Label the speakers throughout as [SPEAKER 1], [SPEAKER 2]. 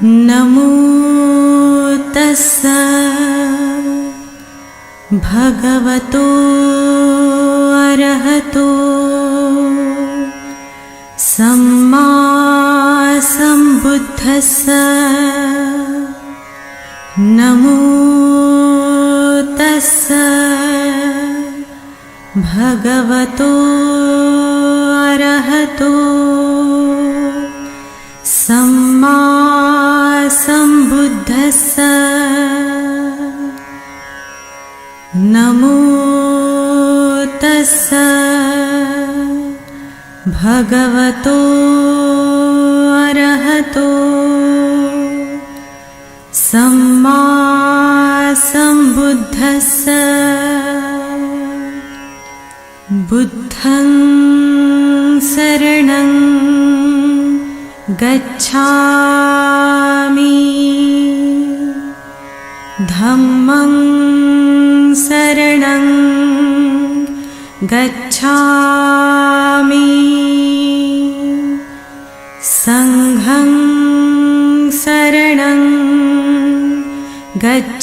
[SPEAKER 1] नमो तस्स भगवतो अरहतो सम्मा सम्बुद्धस्स नमो तस्स भगवतो अरहतो भगवतो अरहतो सम्मा सम्बुद्धस्स बुद्धं शरणं गच्छामि। धम्मं शरणं गच्छामि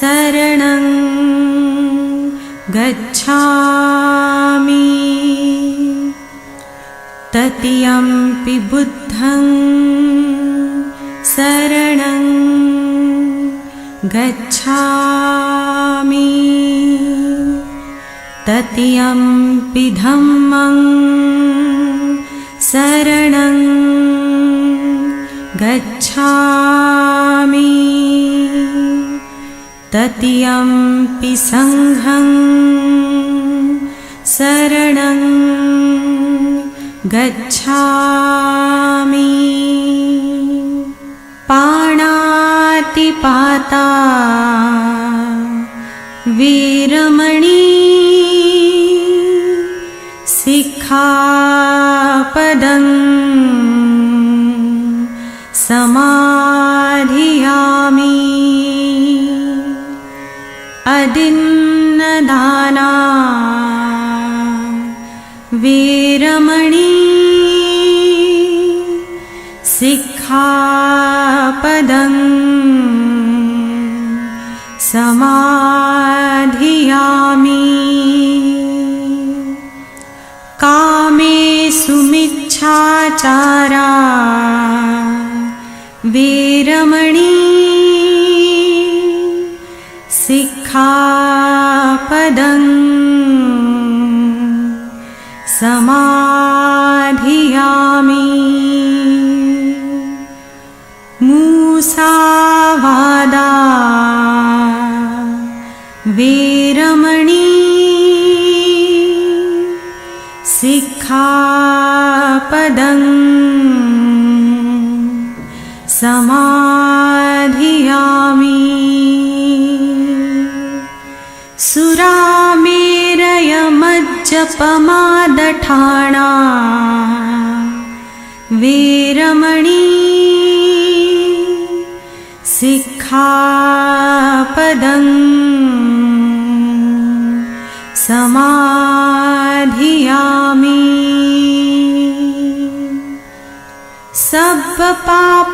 [SPEAKER 1] शरणं गच्छामि। तृतीयम्पि बुद्धं शरणं गच्छामि। तृतीयम्पि धम्मं शरणं गच्छामि तृतीयम्पि सङ्घं शरणं गच्छामि। पाणातिपाता वीरमणि सिक्खापदं दाना वीरमणि शिखापदम् समाधियामि। कामे सुमिच्छाचारा सुरामेरयमज्जपमादठाणा वीरमणि सिक्खापदं समाधियामि। सब्बपापसकरणं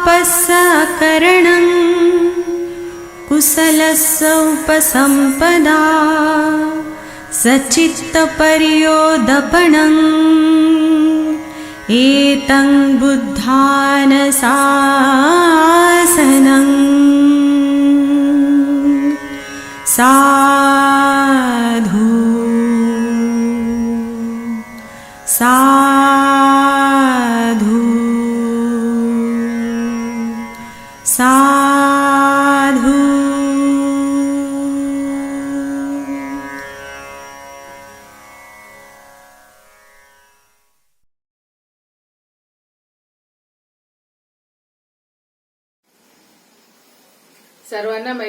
[SPEAKER 1] कुशलस्य उपसम्पदा सचित्तपर्योदपणम्। एतं बुद्धानशासनम् साधु। साधु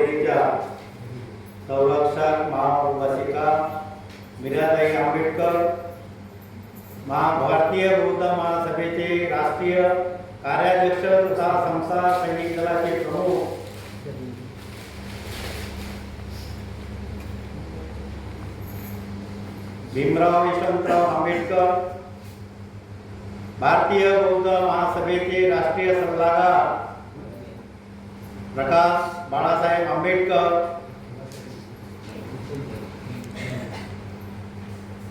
[SPEAKER 2] महासभेच्या संरक्षक महाउपासिका मीराताई आंबेडकर महाभारतीय बौद्ध महासभेचे राष्ट्रीय कार्याध्यक्ष तथा संसार सैनिक दलाचे प्रमुख. भीमराव यशवंतराव आंबेडकर भारतीय बौद्ध महासभेचे राष्ट्रीय सल्लागार. प्रकाश बाळासाहेब आंबेडकर.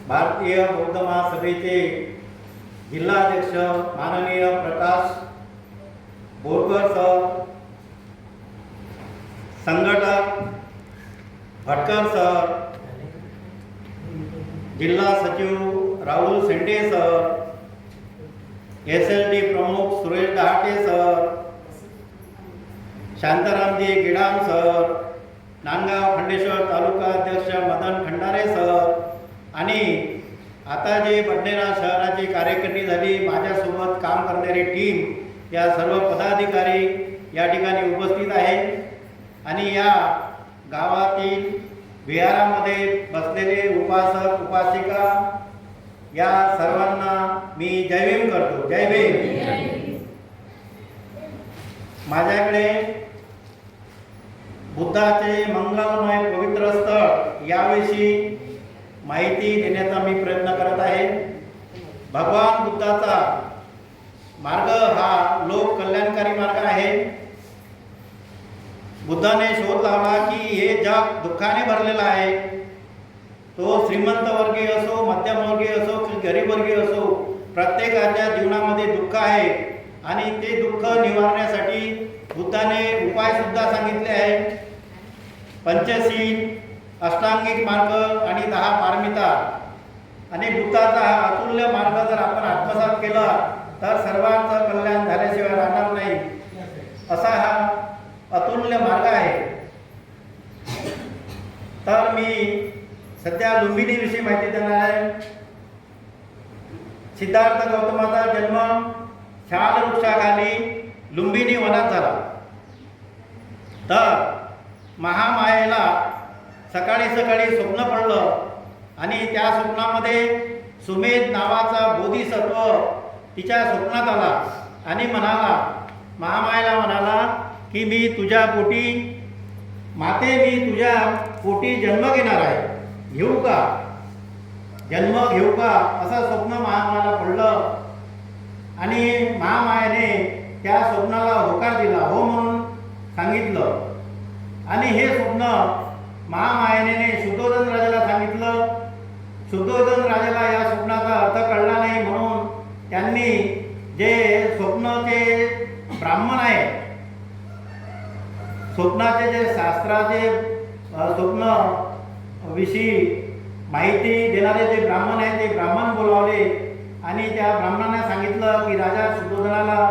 [SPEAKER 2] भारतीय बौद्ध महासभेचे जिल्हाध्यक्ष माननीय प्रकाश बोरकर सर संघटक भटकर सर जिल्हा सचिव Rahul Shende sir S L D प्रमुख सुरेश डहाटे सर शांतारामजी गिडाम सर नांदगाव खंडेश्वर तालुका अध्यक्ष मदन खंडारे सर आणि आता जे बडनेरा शहराची कार्यकर्ती झाली. माझ्यासोबत काम करणारी टीम या सर्व पदाधिकारी या ठिकाणी उपस्थित आहेत आणि या गावातील विहारामध्ये बसलेले उपासक उपासिका या सर्वांना मी जय भीम करतो. जय भीम. माझ्याकडे बुद्धाचे मंगलमय पवित्र स्थळ याविषयी माहिती देण्याचा मी प्रयत्न करत आहे. भगवान बुद्धाचा मार्ग हा लोक कल्याणकारी मार्ग आहे. बुद्धाने शोध लावला की हे जग दुःखाने भरलेलं आहे. तो श्रीमंत वर्गीय असो मध्यमवर्गीय असो की गरीब वर्गीय असो प्रत्येकाच्या जीवनामध्ये दुःख आहे आणि ते दुःख निवारण्यासाठी बुद्धाने उपाय सुद्धा सांगितले आहे. पंचशील अष्टांगिक मार्ग आणि दहा पारमिता. आणि भूताचा हा अतुल्य मार्ग जर आपण आत्मसात केला तर सर्वांचं कल्याण झाल्याशिवाय राहणार नाही. असा हा अतुल्य मार्ग आहे. तर मी सध्या लुंबिनीविषयी माहिती देणार आहे. सिद्धार्थ गौतमाचा जन्म शाल वृक्षाखाली लुंबिनी वनात झाला. तर महामायेला सकाळी सकाळी स्वप्न पडलं. आणि त्या स्वप्नामध्ये सुमेध नावाचा बोधिसत्व तिच्या स्वप्नात आला. आणि म्हणाला महामायेला म्हणाला की मी तुझ्या पोटी माते मी तुझ्या पोटी जन्म घेणार आहे. घेऊ का? जन्म घेऊ का? असं स्वप्न महामायाला पडलं. आणि महामायाने त्या स्वप्नाला होकार दिला. हो म्हणून सांगितलं. आणि हे स्वप्न महामायनेने शुद्धोधन राजाला सांगितलं. शुद्धोधन राजाला या स्वप्नाचा अर्थ कळला नाही म्हणून त्यांनी जे स्वप्नचे ब्राह्मण आहे स्वप्नाचे जे शास्त्राचे स्वप्न विषयी माहिती देणारे जे ब्राह्मण आहे ते ब्राह्मण बोलावले आणि त्या ब्राह्मणांना सांगितलं की राजा शुद्धोधनाला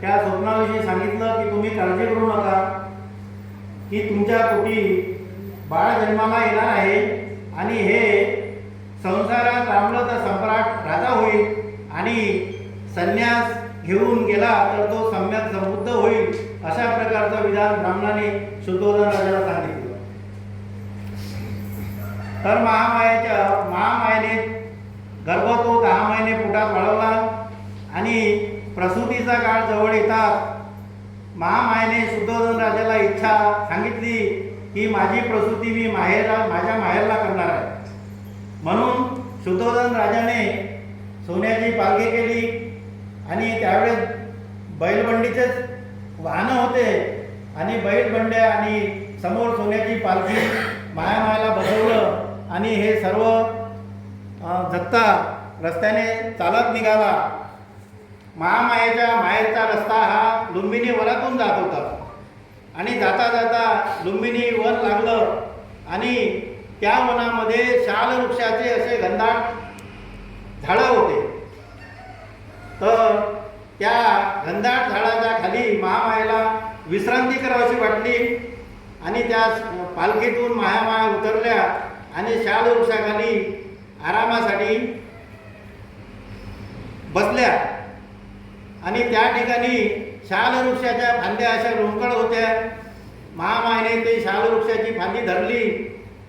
[SPEAKER 2] त्या स्वप्नाविषयी सांगितलं की तुम्ही काळजी करू नका. की तुमच्या पोटी बाळ जन्माला येणार आहे आणि हे संसारात रामलं तर सम्राट राजा होईल आणि संन्यास घेऊन गेला तर तो सम्यक समृद्ध होईल अशा प्रकारचं विधान ब्राह्मणाने शुद्धोधन राजाला सांगितलं. तर महामायाच्या महामायेने गर्भ तो दहा महिने पोटात वाढवला आणि प्रसूतीचा काळ जवळ येतात. महामायेने शुद्धोधन राजाला इच्छा सांगितली की माझी प्रसूती मी माहेरा माझ्या माहेरला करणार आहे. म्हणून शुद्धोधन राजाने सोन्याची पालखी केली आणि त्यावेळेस बैलबंडीचेच वाहनं होते आणि बैलबंड्या आणि समोर सोन्याची पालखी मायामायाला बसवलं आणि हे सर्व जत्ता रस्त्याने चालत निघाला. महामायेच्या माहेरचा रस्ता हा लुंबिनी वनातून जात होता. आणि जाता जाता लुंबिनी वन लागलं आणि त्या वनामध्ये शाल वृक्षाचे असे घनदाट झाडं होते. तर त्या घनदाट झाडाच्या खाली महामायेला विश्रांती करावीशी वाटली आणि त्या पालखीतून महामाया उतरल्या आणि शाल वृक्षाखाली आरामासाठी बसल्या. आणि त्या ठिकाणी शालवृक्षाच्या फांद्या अशा लोंकळ होत्या. महामायने ते शालवृक्षाची फांदी धरली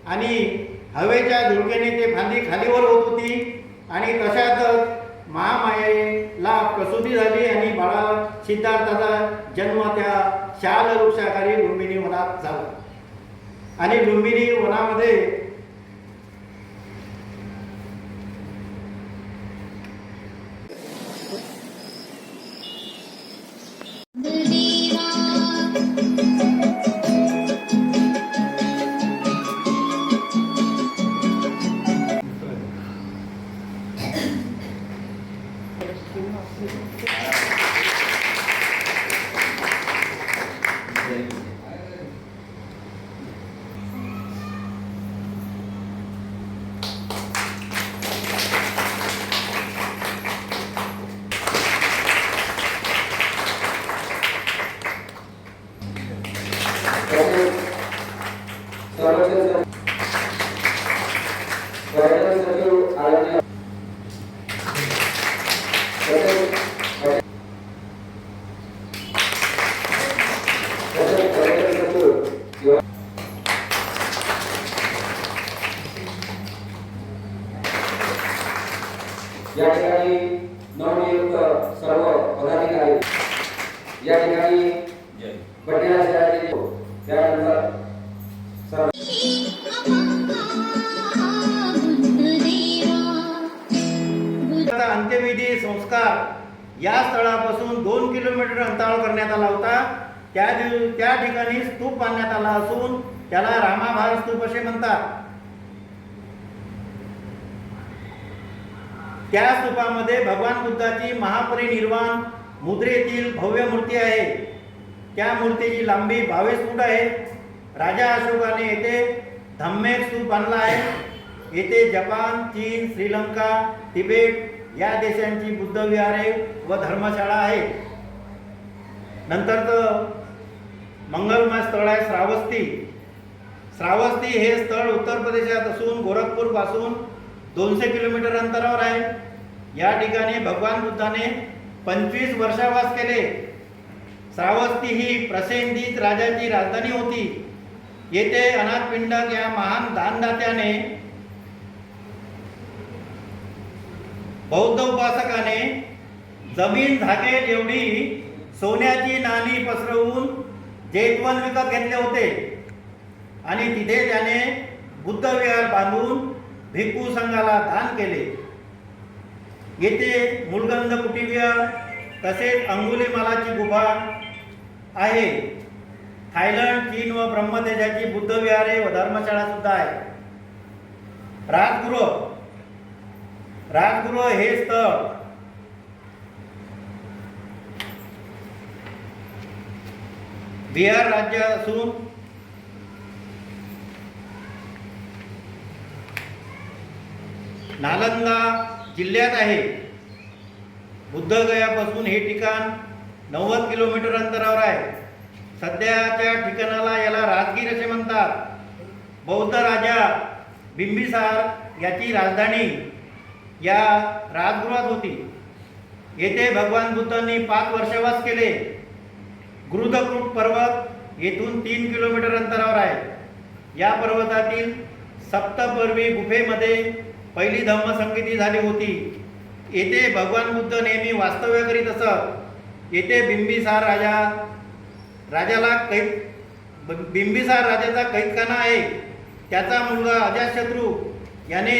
[SPEAKER 2] आणि हवेच्या झुळकेने ते फांदी खालीवर होत होती. आणि तशातच महामायेला प्रसूती झाली आणि बाळा सिद्धार्थाचा जन्म त्या शालवृक्षाखाली लुंबिनी वनात झाला. आणि लुंबिनी वनामध्ये त्या भगवान बुद्धाची महापरिनिर्वाण मुद्रेतील भव्य मूर्ती आहे. त्या मूर्तीची लांबी बावीस फूट आहे. राजा अशोकाने येथे धम्मेक स्तूप बांधला आहे. येथे जपान चीन श्रीलंका तिबेट या देशांची बुद्ध विहारे व धर्मशाळा आहे. नंतरचं मंगलमय स्थळ आहे श्रावस्ती. श्रावस्ती हे स्थळ उत्तर प्रदेशात असून गोरखपूरपासून दोनशे किलोमीटर अंतरावर आहे. या ठिकाणी भगवान बुद्धाने पंचवीस वर्षावास केले. श्रावस्ती ही प्रसेंदित राजाची राजधानी होती. येथे अनाथपिंडक या महान दानदात्याने बौद्ध उपासकाने जमीन झाकेल एवढी सोन्याची नाणी पसरवून जेतवन विकत घेतले होते. आणि तिथे त्याने बुद्ध विहार बांधून भिक्खू संघाला दान केले. येथे मुलगंध कुटीविहार तसेच अंगुलीमालाची गुफा आहे. थायलंड चीन व ब्रह्मदेशाची बुद्धविहारे व धर्मशाळा सुद्धा आहे. राजगृह. राजगृह हे स्थळ. बिहार राज्य असून नालंदा जिल्ह्यात आहे. बुद्धगयापासून हे ठिकाण नव्वद किलोमीटर अंतरावर आहे. सध्याच्या ठिकाणाला याला राजगीर असे म्हणतात. बौद्ध राजा बिंबिसार याची राजधानी या राजगृहात होती. येथे भगवान बुद्धांनी पाच वर्षवास केले. गुरुदकृट पर्वत येथून तीन किलोमीटर अंतरावर आहे. या पर्वतातील सप्तपर्वी गुफेमध्ये पहिली धम्मसंगीती झाली होती. येथे भगवान बुद्ध नेहमी वास्तव्य करीत असत. येथे बिंबिसार राजा राजाला कैद बिंबिसार राजाचा कैदखाना आहे. त्याचा मुलगा अजातशत्रू याने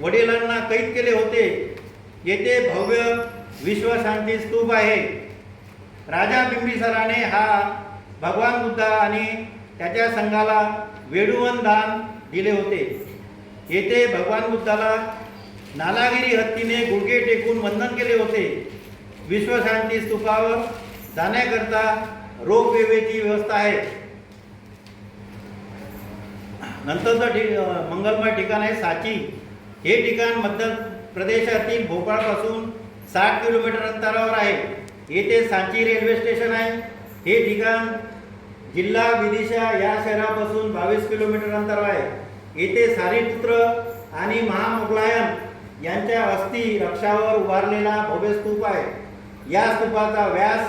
[SPEAKER 2] वडिलांना कैद केले होते. येथे भव्य विश्वशांती स्तूप आहे. राजा बिंबिसाराने हा भगवान बुद्ध आणि त्याच्या संघाला वेडुवन दान दिले होते. येथे भगवान बुद्धाला नालागिरी हत्तीने गुडघे टेकून वंदन केले होते. विश्वशांती स्तूपावर जाण्याकरता रोपवेची व्यवस्था आहे. नंतरचं ठि मंगलमय ठिकाण आहे साची. हे ठिकाण मध्य प्रदेशातील भोपाळपासून साठ किलोमीटर अंतरावर आहे. येथे साची रेल्वे स्टेशन आहे. हे ठिकाण जिल्हा विदिशा या शहरापासून बावीस किलोमीटर अंतरावर आहे. येथे सारीपुत्र आणि महामुगलायन यांच्या अस्थि रक्षावर उभारलेला भव्य स्तूप आहे. या स्तूपाचा व्यास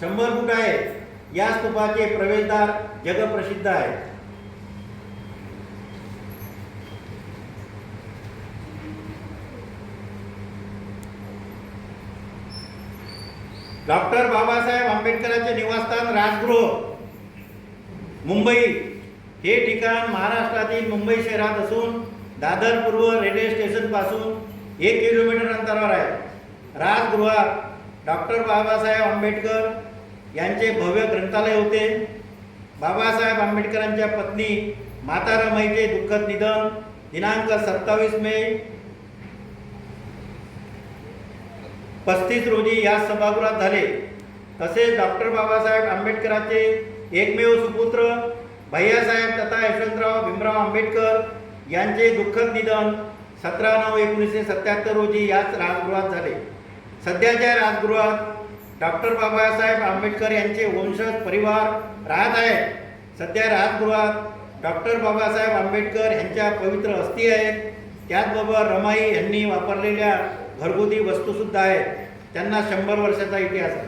[SPEAKER 2] शंभर फूट आहे. या स्तूपाचे प्रवेशद्वार जगप्रसिद्ध आहे. डॉक्टर बाबासाहेब आंबेडकरांचे निवासस्थान राजगृह मुंबई. हे ठिकाण महाराष्ट्रातील मुंबई शहरात असून दादर पूर्व रेल्वे स्टेशनपासून एक किलोमीटर अंतरावर आहे. राजगृहात डॉक्टर बाबासाहेब आंबेडकर यांचे भव्य ग्रंथालय होते. बाबासाहेब आंबेडकरांच्या पत्नी माता रमाईचे दुःखद निधन दिनांक सत्तावीस मे पस्तीस रोजी या सभागृहात झाले. तसेच डॉक्टर बाबासाहेब आंबेडकरांचे एकमेव सुपुत्र भैयासाहेब तथा यशवंतराव भीमराव आंबेडकर यांचे दुःखद निधन सतरा नऊ एकोणीसशे सत्याहत्तर रोजी याच राजगृहात झाले. सध्याच्या राजगृहात डॉक्टर बाबासाहेब आंबेडकर यांचे वंशज परिवार राहत आहेत. सध्या राजगृहात डॉक्टर बाबासाहेब आंबेडकर यांच्या पवित्र अस्थी आहेत. त्याचबरोबर रमाई यांनी वापरलेल्या घरगुती वस्तूसुद्धा आहेत. त्यांना शंभर वर्षाचा इतिहास आहे.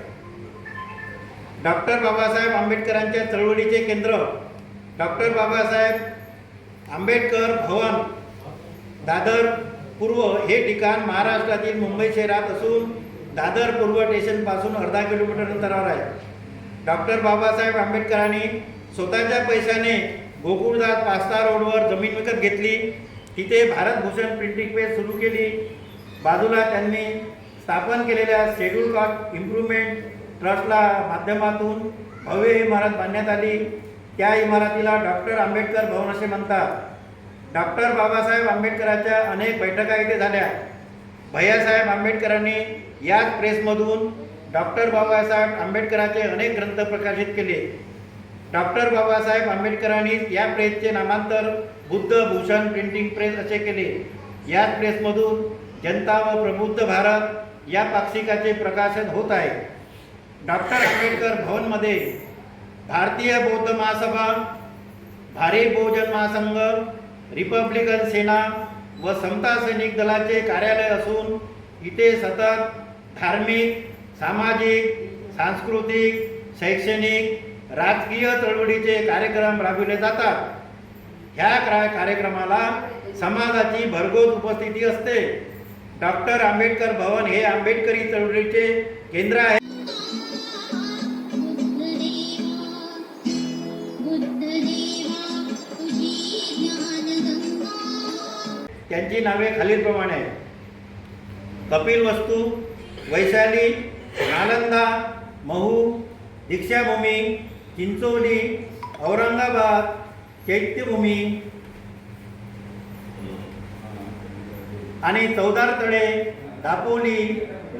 [SPEAKER 2] डॉक्टर बाबासाहेब आंबेडकरांच्या चळवळीचे केंद्र डॉक्टर बाबासाहेब आंबेडकर भवन दादर पूर्व हे ठिकाण महाराष्ट्रातील मुंबई शहरात असून दादर पूर्व स्टेशनपासून अर्धा किलोमीटर अंतरावर आहे. डॉक्टर बाबासाहेब आंबेडकरांनी स्वतःच्या पैशाने गोकुळदास पास्ता रोडवर जमीन विकत घेतली. तिथे भारतभूषण प्रिंटिंग प्रेस सुरू केली. बाजूला त्यांनी स्थापन केलेल्या शेड्यूल कास्ट इम्प्रूव्हमेंट ट्रस्टला माध्यमातून भव्य इमारत बांधण्यात आली. त्या इमारतीला डॉक्टर आंबेडकर भवन असे म्हणतात. डॉक्टर बाबासाहेब आंबेडकरांच्या अनेक बैठका इथे झाल्या. भैयासाहेब आंबेडकरांनी याच प्रेसमधून डॉक्टर बाबासाहेब आंबेडकरांचे अनेक ग्रंथ प्रकाशित केले. डॉक्टर बाबासाहेब आंबेडकरांनी या प्रेसचे नामांतर बुद्ध भूषण प्रिंटिंग प्रेस असे केले. याच प्रेसमधून जनता व प्रबुद्ध भारत या पाक्षिकाचे प्रकाशन होत आहे. डॉक्टर आंबेडकर भवनमध्ये भारतीय बौद्ध महासभा भारी बहुजन महासंघ रिपब्लिकन सेना व समता सैनिक दलाचे कार्यालय असून इथे सतत धार्मिक सामाजिक सांस्कृतिक शैक्षणिक राजकीय चळवळीचे कार्यक्रम राबविले जातात. ह्या कार्यक्रमाला समाजाची भरघोस उपस्थिती असते. डॉक्टर आंबेडकर भवन हे आंबेडकरी चळवळीचे केंद्र आहे. त्यांची नावे खालीलप्रमाणे आहेत. कपिल वस्तू वैशाली नालंदा महू दीक्षाभूमी चिंचोली औरंगाबाद चैत्यभूमी आणि चौदार तळे दापोली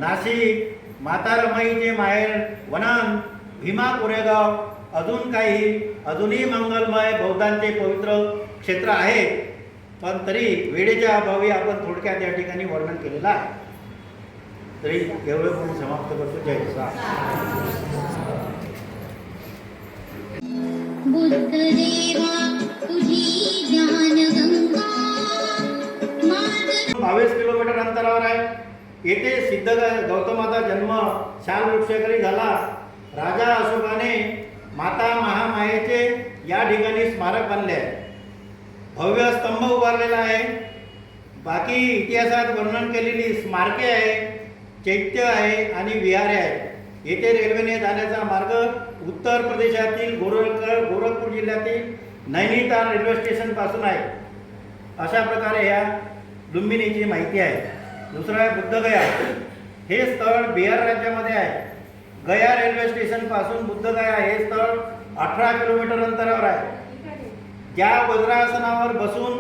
[SPEAKER 2] नाशिक माता रमाईचे माहेर वनान भीमा कोरेगाव अजून काही अजूनही मंगलमय बौद्धांचे पवित्र क्षेत्र आहे पण तरी वेळेच्या अभावी आपण थोडक्यात या ठिकाणी वर्णन केलेलं आहे. तरी एवढं पण समाप्त करतो. जय बावीस किलोमीटर अंतरावर आहे. येथे सिद्ध गौतमाचा जन्म शाल वृक्षाखाली झाला. राजा अशोकाने माता महामायेचे या ठिकाणी स्मारक बांधले आहे. भव्य स्तंभ उभारलेला आहे. बाकी इतिहासात वर्णन केलेली स्मारके आहे चैत्य आहे आणि विहारे आहेत. येथे रेल्वेने जाण्याचा मार्ग उत्तर प्रदेशातील गोरखकर गोरखपूर जिल्ह्यातील नैनिताल रेल्वे स्टेशनपासून आहे. अशा प्रकारे ह्या लुंबिनीची माहिती आहे. दुसरं आहे बुद्धगया हे स्थळ बिहार राज्यामध्ये आहे. गया रेल्वे स्टेशनपासून बुद्धगया हे स्थळ अठरा किलोमीटर अंतरावर आहे. त्या वज्रासनावर बसून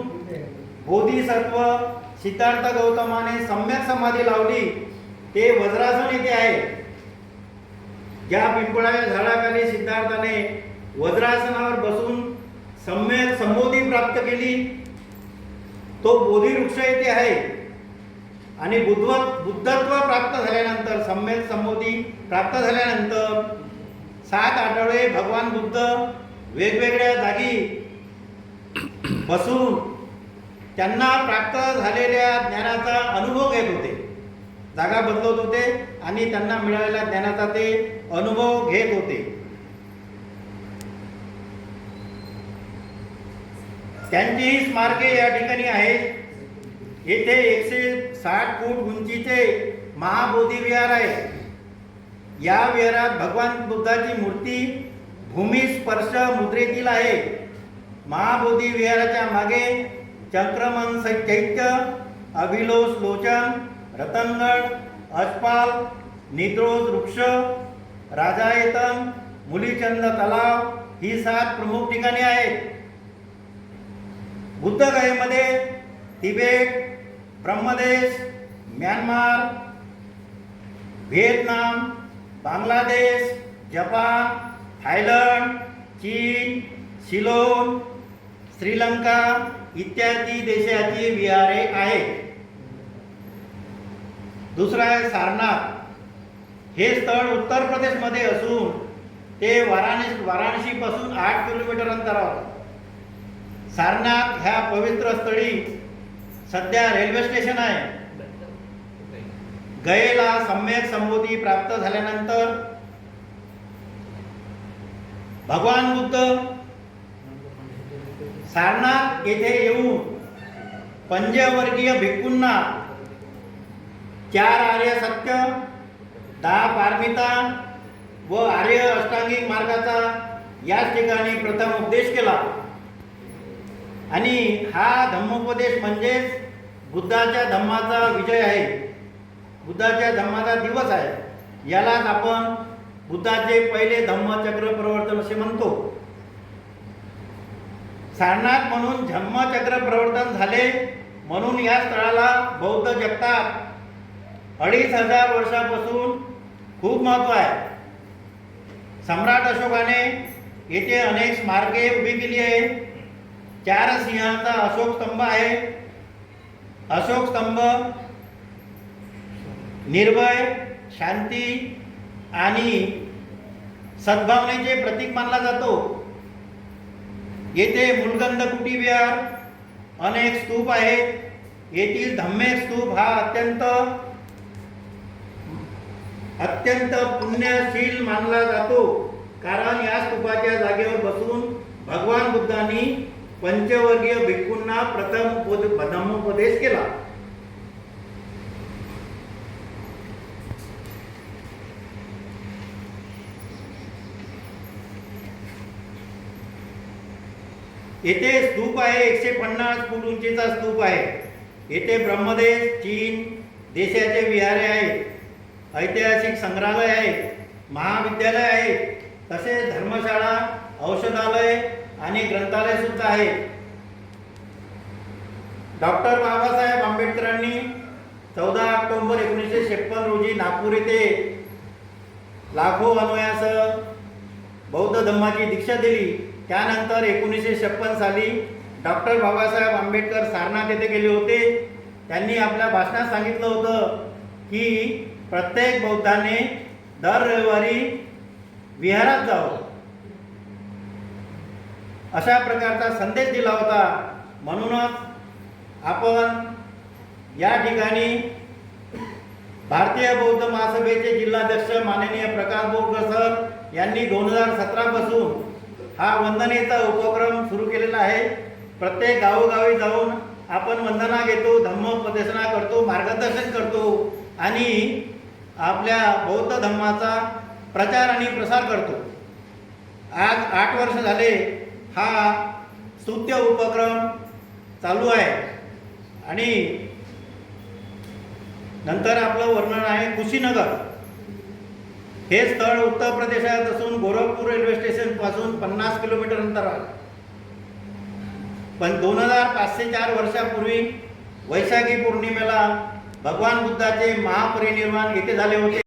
[SPEAKER 2] बोधिसत्व सिद्धार्थ गौतमाने सम्यक समाधी लावली. ते वज्रासन येथे आहे. या पिंपळाच्या झाडाखाली सिद्धार्थाने वज्रासनावर बसून सम्यक संबोधी प्राप्त केली तो बोधी वृक्ष येथे आहे. आणि बुद्ध बुद्धत्व प्राप्त झाल्यानंतर सम्यक संबोधी प्राप्त झाल्यानंतर सात आठवडे भगवान बुद्ध वेगवेगळ्या जागी बसून त्यांना प्राप्त झालेल्या ज्ञानाचा अनुभव घेत होते. जागा बदलत होते आणि त्यांना मिळालेल्या ज्ञानाचा ते अनुभव घेत होते. त्यांची ही स्मारके या ठिकाणी आहेत. येथे एकशे साठ फूट उंचीचे महाबोधी विहार आहे. या विहारात भगवान बुद्धाची मूर्ती भूमी स्पर्श मुद्रेतील आहे. महाबोधी विहाराच्या मागे चक्रमन चैत्य अभिलोष लोचन रतनगड अजपाल निद्रोज वृक्ष राजायतन मुलीचंद तलाव ही सात प्रमुख ठिकाणे आहेत. बुद्धगयेमध्ये Tibet Brahmadesh Myanmar Vietnam Bangladesh Japan Thailand चीन सिलोन श्रीलंका इत्यादी देशाची विहारे आहेत. दुसरं आहे सारनाथ. हे स्थळ उत्तर प्रदेशमध्ये असून ते वाराणसी वाराणसीपासून आठ किलोमीटर अंतरावर. सारनाथ ह्या पवित्र स्थळी सध्या रेल्वे स्टेशन आहे. गयेला सम्यक संबोधी प्राप्त झाल्यानंतर भगवान बुद्ध सारनाथ येथे येऊन पंचवर्गीय भिक्खूंना चार आर्य सत्य दहा पारमिता व आर्य अष्टांगिक मार्गाचा याच ठिकाणी प्रथम उपदेश केला. आणि हा धम्मोपदेश म्हणजेच बुद्धाच्या धम्माचा विजय आहे. बुद्धाच्या धम्माचा दिवस आहे. यालाच आपण बुद्धाचे पहिले धम्मचक्र प्रवर्तन असे म्हणतो. सारनाथ म्हणून धम्मचक्र प्रवर्तन झाले म्हणून या स्थळाला बौद्ध जगतात अडीच हजार वर्षापासून खूप महत्त्व आहे. सम्राट अशोकाने येथे अनेक स्मारके उभी केली आहे. चार सिंहांचा अशोक स्तंभ आहे. अशोक स्तंभ निर्भय शांती आणि सद्भावनेचे प्रतीक मानला जातो. येथे मुलगंध कुटी विहार अनेक स्तूप आहेत. येथील धम्मे स्तूप हा अत्यंत अत्यंत पुण्यशील मानला जातो. कारण या स्तूपाच्या जागेवर बसून भगवान बुद्धांनी पंचवर्गीय भिक्खूंना प्रथम उपद- धम्मोपदेश केला. येथे स्तूप आहे एकशे पन्नास फूट उंचीचा स्तूप आहे. येथे ब्रह्मदेश चीन देशाचे विहारे आहेत. ऐतिहासिक संग्रहालय आहे महाविद्यालय आहे तसेच धर्मशाळा औषधालय आणि ग्रंथालय सुद्धा आहे डॉक्टर बाबासाहेब आंबेडकरांनी चौदा ऑक्टोंबर एकोणीसशे छप्पन रोजी नागपूर येथे लाखो अनुयासह बौद्ध धम्माची दीक्षा दिली. त्यानंतर एकोणीसशे छप्पन साली डॉक्टर बाबासाहेब आंबेडकर सारनाथ येथे गेले होते. त्यांनी आपल्या भाषणात सांगितलं होतं की प्रत्येक बौद्धाने दर रविवारी विहारात जावं. अशा प्रकारचा संदेश दिला होता. म्हणूनच आपण या ठिकाणी भारतीय बौद्ध महासभेचे जिल्हाध्यक्ष माननीय प्रकाश बोरकर सर यांनी दोन हजार सतरापासून हा वंदनेचा उपक्रम सुरू केलेला आहे. प्रत्येक गावोगावी जाऊन आपण वंदना घेतो धम्मोपदेशना करतो मार्गदर्शन करतो आणि आपल्या बौद्ध धम्माचा प्रचार आणि प्रसार करतो. आज आठ वर्ष झाले हा स्तुत्य उपक्रम चालू आहे. आणि नंतर आपलं वर्णन आहे कुशीनगर. हे स्थळ उत्तर प्रदेशात असून गोरखपूर रेल्वे स्टेशनपासून पन्नास किलोमीटर अंतरावर पण दोन हजार पाचशे चार वर्षापूर्वी वैशाखी पौर्णिमेला भगवान बुद्धाचे महापरिनिर्वाण येथे झाले होते.